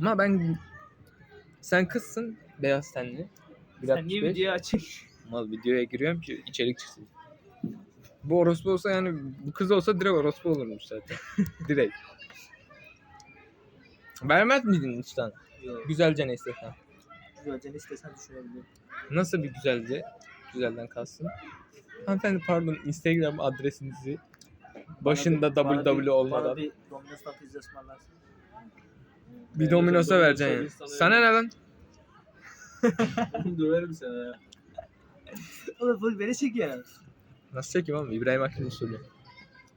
Ama ben sen kızsın beyaz tenli. Sen niye 1.65. videoyu açık? Mal videoya giriyorum ki içerik çıksın. Bu orospu olsa yani bu kız olsa direkt orospu olurmuş zaten. direkt. Vermez miydin hiç lan? Yok. Güzelce ne istesen. Güzelce ne istesen düşünebilirim. Nasıl bir güzelce? Güzelden kalsın. Hanımefendi pardon Instagram adresinizi başında Bana bana www bir- olmadan Bana bir Domino's pizza ısmarlarsın. Bir Domino's'a vereceksin ya. Domino's'a Sana ne lan? Oğlum döverim seni ya. Oğlum full beni çekiyor. Nasıl çekeyim oğlum? İbrahim Akgün usulü.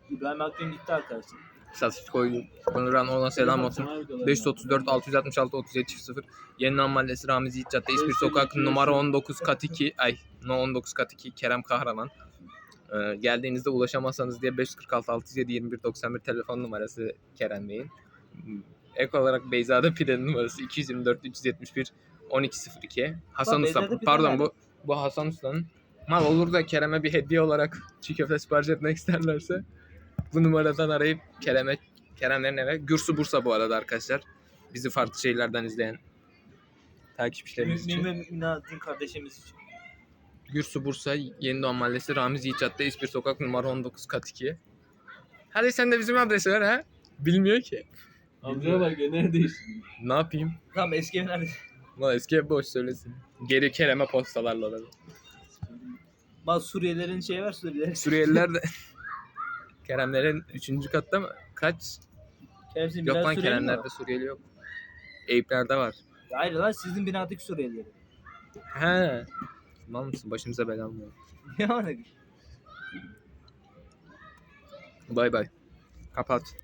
İbrahim Akgün gitti arkadaşlar. Statistik oyunu. Konuran ona selam olsun. 534 666 37 0 Yenilan Mahallesi Ramiz Yiğit Cadde İspir Sokak numara 19 kat 2 ay no 19 kat 2 Kerem Kahraman ee, geldiğinizde ulaşamazsanız diye 546 607 21 91 telefon numarası Kerem Bey'in ek olarak Beyza'da pidenin numarası 224 371 1202 Hasan Usta Beyza'da pardon bu bu Hasan Usta'nın mal olur da Kerem'e bir hediye olarak çiğ köfte sipariş etmek isterlerse bu numaradan arayıp Kerem'e Keremlerin eve. Gürsu Bursa bu arada arkadaşlar. Bizi farklı şehirlerden izleyen takipçilerimiz için. Mümin Minaz'ın kardeşimiz için. Gürsu Bursa, Yenidoğan Mahallesi, Ramiz Yiğit Cadde, İspir Sokak numara 19 kat 2. Hadi sen de bizim adresi ver ha. Bilmiyor ki. Amcaya bak ya neredeyiz? Ne yapayım? Tamam eski ev nerede? Valla eski ev boş söylesin. Geri Kerem'e postalarla alalım. Bazı Suriyelilerin şeyi var Suriyelilerin. Suriyeliler de Keremlerin 3. katta mı? Kaç? Hepsi Yok lan Keremlerde var? Suriyeli yok. Eyüpler'de var. Hayır lan sizin binadaki Suriyeliler. He. Mal mısın? Başımıza bela mı? Yani Bay bay. Kapat.